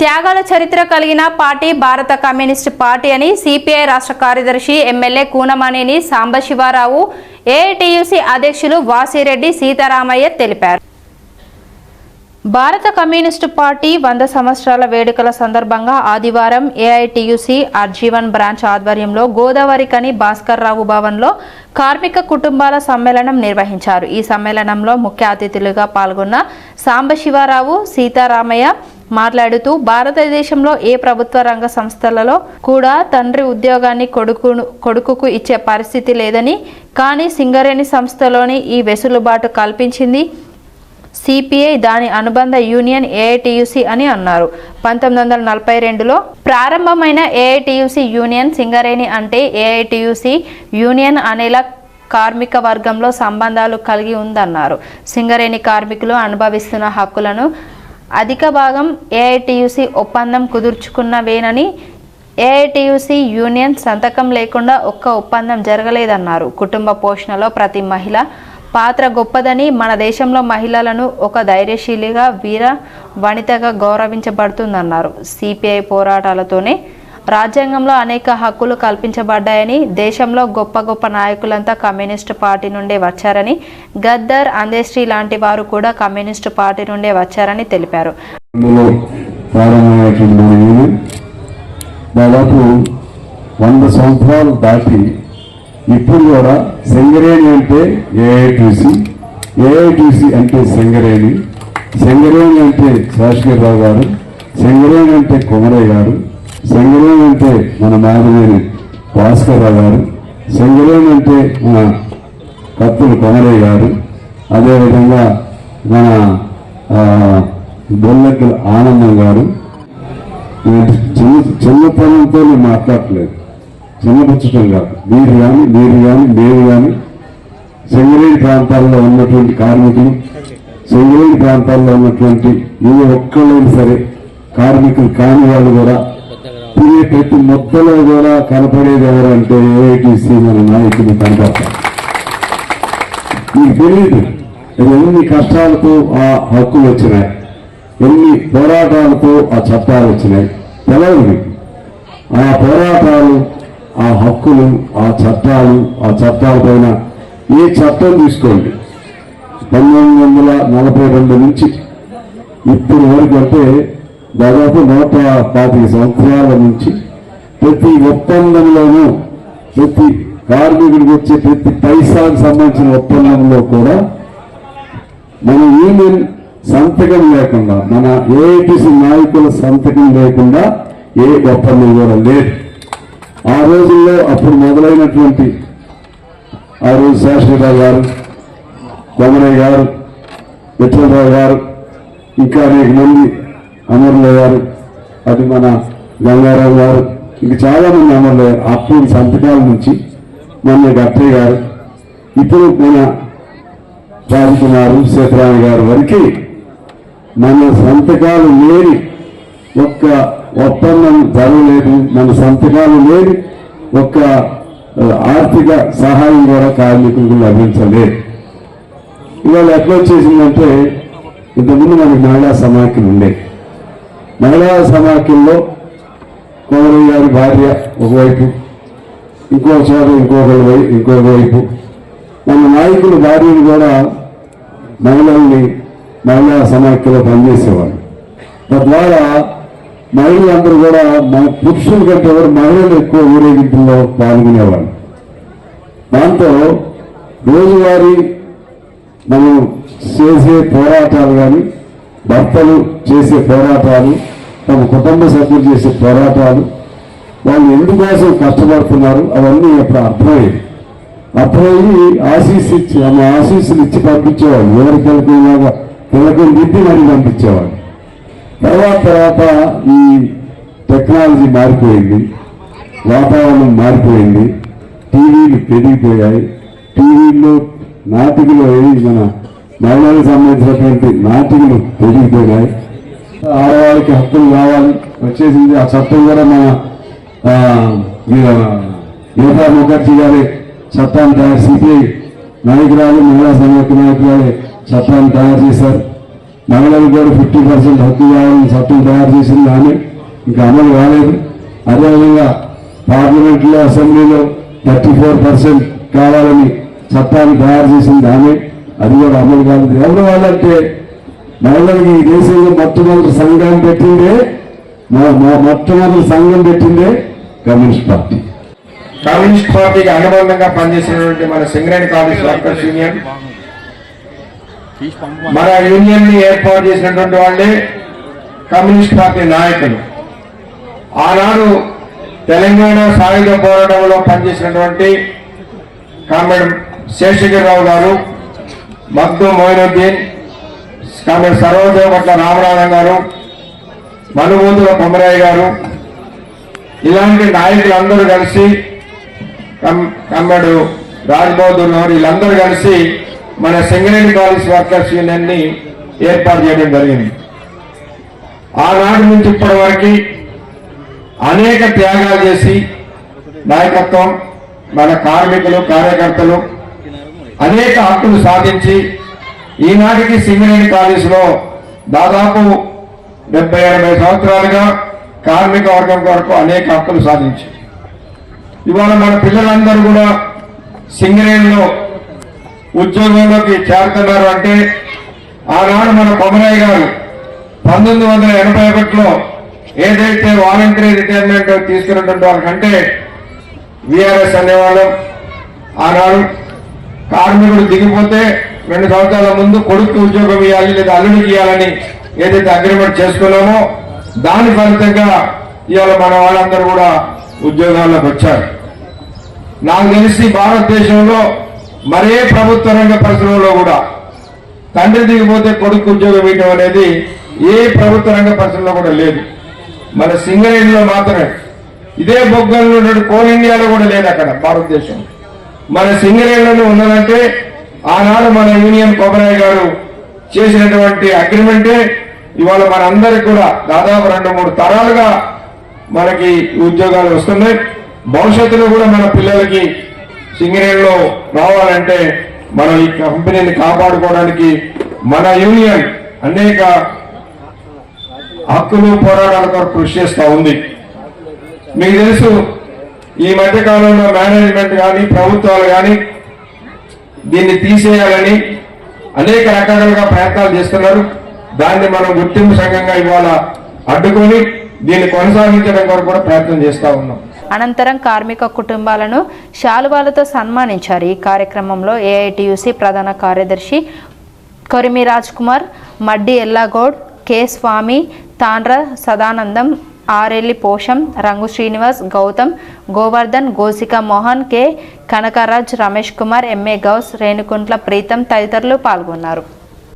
త్యాగాల చరిత్ర కలిగిన పార్టీ భారత కమ్యూనిస్ట్ పార్టీ అని సిపిఐ రాష్ట్ర కార్యదర్శి ఎమ్మెల్యే కూనమనేని సాంబశివారావు ఏఐటియుసి అధ్యక్షులు వాసిరెడ్డి సీతారామయ్య తెలిపారు. భారత కమ్యూనిస్టు పార్టీ వంద సంవత్సరాల వేడుకల సందర్భంగా ఆదివారం ఏఐటియుసి అర్జీవన్ బ్రాంచ్ ఆధ్వర్యంలో గోదావరికని భాస్కర్ రావు భవన్లో కార్మిక కుటుంబాల సమ్మేళనం నిర్వహించారు. ఈ సమ్మేళనంలో ముఖ్య అతిథులుగా పాల్గొన్న సాంబశివారావు సీతారామయ్య మాట్లాడుతూ భారతదేశంలో ఏ ప్రభుత్వ రంగ సంస్థలలో కూడా తండ్రి ఉద్యోగాన్ని కొడుకు కొడుకుకు ఇచ్చే పరిస్థితి లేదని కానీ సింగరేణి సంస్థలోని ఈ వెసులుబాటు కల్పించింది సిపిఐ దాని అనుబంధ యూనియన్ ఏఐటియుసి అని అన్నారు. పంతొమ్మిది వందల నలభై రెండులో ప్రారంభమైన ఏఐటియుసి యూనియన్ సింగరేణి అంటే ఏఐటియుసి యూనియన్ అనేలా కార్మిక వర్గంలో సంబంధాలు కలిగి ఉందన్నారు. సింగరేణి కార్మికులు అనుభవిస్తున్న హక్కులను అధిక భాగం ఏఐటియుసి ఒప్పందం కుదుర్చుకున్నవేనని ఏఐటియుసి యూనియన్ సంతకం లేకుండా ఒక్క ఒప్పందం జరగలేదన్నారు. కుటుంబ పోషణలో ప్రతి మహిళ పాత్ర గొప్పదని మన దేశంలో మహిళలను ఒక ధైర్యశీలిగా వీర వనితగా గౌరవించబడుతుందన్నారు. సిపిఐ పోరాటాలతోనే రాజ్యాంగంలో అనేక హక్కులు కల్పించబడ్డాయని దేశంలో గొప్ప గొప్ప నాయకులంతా కమ్యూనిస్టు పార్టీ నుండే వచ్చారని గద్దర్ అందేశ్రీ లాంటి వారు కూడా కమ్యూనిస్టు పార్టీ నుండే వచ్చారని తెలిపారు. దాదాపు వంద సంవత్సరాలు దాటి ఇప్పుడు కూడా సింగరేణి అంటే ఏఐటీసీ ఏఐటీసీ అంటే సింగరేణి. సింగరేణి అంటే శాశ్వతరావు గారు. సింగరేణి అంటే కుమరయ్య గారు. సింగరేణి మన మాధవేని భాస్కర్రావు గారు. సింగరేణి అంటే మన కత్తులు కొమరయ్య గారు. అదేవిధంగా మన ఆ, బొల్లెక్కల ఆనందం గారు. చిన్న చిన్నతనంతో నేను మాట్లాడలేదు. చిన్నపుచ్చటం కాదు. మీరు కానీ మీరు కానీ మేము కానీ సింగరేణి ప్రాంతాల్లో ఉన్నటువంటి కార్మికులు సింగరేణి ప్రాంతాల్లో ఉన్నటువంటి ఏ ఒక్కళ్ళైనా సరే కార్మికులు కాని వాళ్ళు కూడా తినే ప్రతి మొత్తలో కూడా కనపడేది ఎవరంటే ఏఐటీసీ మన నాయకులు కనపడతారు. మీకు తెలియదు ఎన్ని కష్టాలతో ఆ హక్కులు వచ్చినాయి. ఎన్ని పోరాటాలతో ఆ చట్టాలు వచ్చినాయి. తెలవదు మీకు ఆ పోరాటాలు ఆ హక్కులు ఆ చట్టాలు ఆ చట్టాల పైన ఏ చట్టం తీసుకోండి. పంతొమ్మిది వందల నలభై రెండు నుంచి. ఇప్పుడు వరకు అంటే దాదాపు నూట పాతిక సంవత్సరాల నుంచి ప్రతి ఒప్పందంలోనూ ప్రతి కార్మికుడికి వచ్చే ప్రతి పైసాకు సంబంధించిన ఒప్పందంలో కూడా మన యూనియన్ సంతకం లేకుండా మన ఏఐటిసి నాయకుల సంతకం లేకుండా ఏ ఒప్పందం కూడా లేదు. ఆ రోజుల్లో అప్పుడు మొదలైనటువంటి ఆ రోజు శాశ్వతరావు గారు కొమరయ్య గారు విఠలరావు గారు ఇంకా అనేక మంది అమరుల గారు అది మన గంగారావు గారు ఇంక చాలా మంది అమరులు అప్పుడు సంతకాల నుంచి మన గట్టయ్య గారు. ఇప్పుడు మన రాజకుమారు సీతారామ గారు వరకు మన సంతకాలు లేని ఒక్క ఒప్పందం జరగలేదు. మన సంతకాలు లేని ఒక్క ఆర్థిక సహాయం కూడా కార్మికులకు లభించలేదు. ఇవాళ ఎట్లా వచ్చేసిందంటే ఇంతకుముందు మనకి మహిళా సమాఖ్యలు ఉండే. మహిళా సమాఖ్యల్లో కోమరయ్య గారి భార్య ఒకవైపు ఇంకో చోట ఇంకొక ఇంకొక వైపు. మన నాయకుల భార్యలు కూడా మహిళల్ని మహిళా సమాఖ్యలో పనిచేసేవాళ్ళు. తద్వారా మహిళలందరూ కూడా మన పురుషుల కంటే ఎవరు మహిళలు ఎక్కువ ఊరేగింపుల్లో పాల్గొనేవాళ్ళు. దాంతో రోజువారీ మనం చేసే పోరాటాలు కానీ భర్తలు చేసే పోరాటాలు తమ కుటుంబ సభ్యులు చేసే పోరాటాలు వాళ్ళు ఎందుకోసం కష్టపడుతున్నారు అవన్నీ అప్పుడు అర్థమయ్యేది అర్థమయ్యి ఆశీస్సు ఇచ్చి ఆమె ఆశీస్సులు ఇచ్చి పంపించేవాడు ఎవరికి వెళ్ళకుండా పిల్లకం దిద్ది మరి పంపించేవాడు తర్వాత తర్వాత ఈ టెక్నాలజీ మారిపోయింది వాతావరణం మారిపోయింది టీవీలు పెరిగిపోయాయి. టీవీల్లో నాటికలో ఏది మన మహిళలకు సంబంధించినటువంటి నాటికలు పెరిగిపోయినాయి ఆడవాళ్ళకి హక్కులు కావాలి. వచ్చేసింది ఆ చట్టం కూడా మన ఆ, ముఖర్జీ గారి చట్టాన్ని తయారు సిపిఐ నాయకురాలు మహిళా సమాఖ్య నాయకురాలు చట్టాన్ని తయారు చేశారు. మహిళలకు కూడా ఫిఫ్టీ పర్సెంట్ హక్కు కావాలని చట్టం తయారు చేసింది ఆమె. ఇంకా అమలు కాలేదు. అదేవిధంగా పార్లమెంట్లో అసెంబ్లీలో థర్టీ ఫోర్ పర్సెంట్ కావాలని చట్టాన్ని తయారు చేసింది ఆమె. అది కూడా అమలు కాలేదు ఎవరు వాళ్ళంటే మహిళలకి ఈ దేశంలో మొట్టమొదటి సంఘం పెట్టిందే మా- మా మొట్టమొదటి సంఘం పెట్టిందే కమ్యూనిస్ట్ పార్టీ. కమ్యూనిస్ట్ పార్టీకి అనుబంధంగా పనిచేసినటువంటి మన సింగరేణి కాలేజ్ వర్కర్స్ యూనియన్. మన యూనియన్ని ఏర్పాటు చేసినటువంటి వాళ్ళే కమ్యూనిస్ట్ పార్టీ నాయకులు. ఆనాడు తెలంగాణ సాయుధ పోరాటంలో పనిచేసినటువంటి కామ్రేడ్ శేషగిరిరావు గారు మగ్దు మోయినుద్దీన్ కామ్రేడ్ సర్వదేవ పట్ల రామనాథం గారు మనుమూతుల కొమరయ్య గారు ఇలాంటి నాయకులందరూ కలిసి కమ్మడు రాజ్బహదూర్ గారు వీళ్ళందరూ కలిసి మన సింగరేణి కాలేజ్ వర్కర్స్ యూనియన్ని ఏర్పాటు చేయడం జరిగింది. ఆనాటి నుంచి ఇప్పటి వరకు అనేక త్యాగాలు చేసి నాయకత్వం మన కార్మికులు కార్యకర్తలు అనేక హక్కులు సాధించి ఈనాటికి సింగరేణి కాలేజీలో దాదాపు డెబ్బై ఎనభై సంవత్సరాలుగా కార్మిక వర్గం కొరకు అనేక హక్కులు సాధించి. ఇవాళ మన పిల్లలందరూ కూడా సింగరేణిలో ఉద్యోగంలోకి చేరుతున్నారు అంటే ఆనాడు మన కొమరయ్య గారు పంతొమ్మిది వందల ఎనభై ఒకటిలో ఏదైతే వాలంటరీ రిటైర్మెంట్ తీసుకున్నటువంటి వాళ్ళకంటే విఆర్ఎస్ అనేవాళ్ళం. ఆనాడు కార్మికుడు దిగిపోతే రెండు సంవత్సరాల ముందు కొడుకు ఉద్యోగం ఇవ్వాలి లేదా అల్లుడికి ఇవ్వాలని ఏదైతే అగ్రిమెంట్ చేసుకున్నామో దాని ఫలితంగా ఇవాళ మన వాళ్ళందరూ కూడా ఉద్యోగాల్లోకి వచ్చారు. నాకు తెలిసి భారతదేశంలో మరే ప్రభుత్వ రంగ పరిశ్రమలో కూడా తండ్రి దిగిపోతే కొడుకు ఉద్యోగం ఇవ్వడం అనేది ఏ ప్రభుత్వ రంగ పరిశ్రమలో కూడా లేదు. మన సింగరేణిలో మాత్రమే. ఇదే బొగ్గల్లో ఉన్నటువంటి కోల్ ఇండియాలో కూడా లేదు అక్కడ భారతదేశం మన సింగరేణిలోనే ఉన్నదంటే ఆనాడు మన యూనియన్ కోబరాయ్ గారు చేసినటువంటి అగ్రిమెంటే ఇవాళ మన అందరికి కూడా దాదాపు రెండు మూడు తరాలుగా మనకి ఉద్యోగాలు వస్తున్నాయి. భవిష్యత్తులో కూడా మన పిల్లలకి సింగరేణిలో రావాలంటే మనం ఈ కంపెనీని కాపాడుకోవడానికి మన యూనియన్ అనేక హక్కులు పోరాటాల కొరకు కృషి చేస్తూ ఉంది. మీకు తెలుసు ఈ మధ్య కాలంలో మేనేజ్మెంట్ కానీ ప్రభుత్వాలు కానీ దీన్ని తీసేయాలని అనేక రకాలుగా ప్రయత్నాలు చేస్తున్నారు. దాన్ని మనం గుర్తింపు సంఘంగా ఇవాళ అడ్డుకొని దీన్ని కొనసాగించడం కొరకు కూడా ప్రయత్నం చేస్తా ఉన్నాం. అనంతరం కార్మిక కుటుంబాలను శాలువాలతో సన్మానించారు. ఈ కార్యక్రమంలో ఏఐటియుసి ప్రధాన కార్యదర్శి Korimi Raj Kumar Maddi Ellagoud K Swamy Tandra Sadanandam Arelli Posham Rangu Srinivas Gautam Govardhan Gosika Mohan K. Kanakaraj Ramesh Kumar M A Ghouse Renukuntla Preetham తదితరులు పాల్గొన్నారు.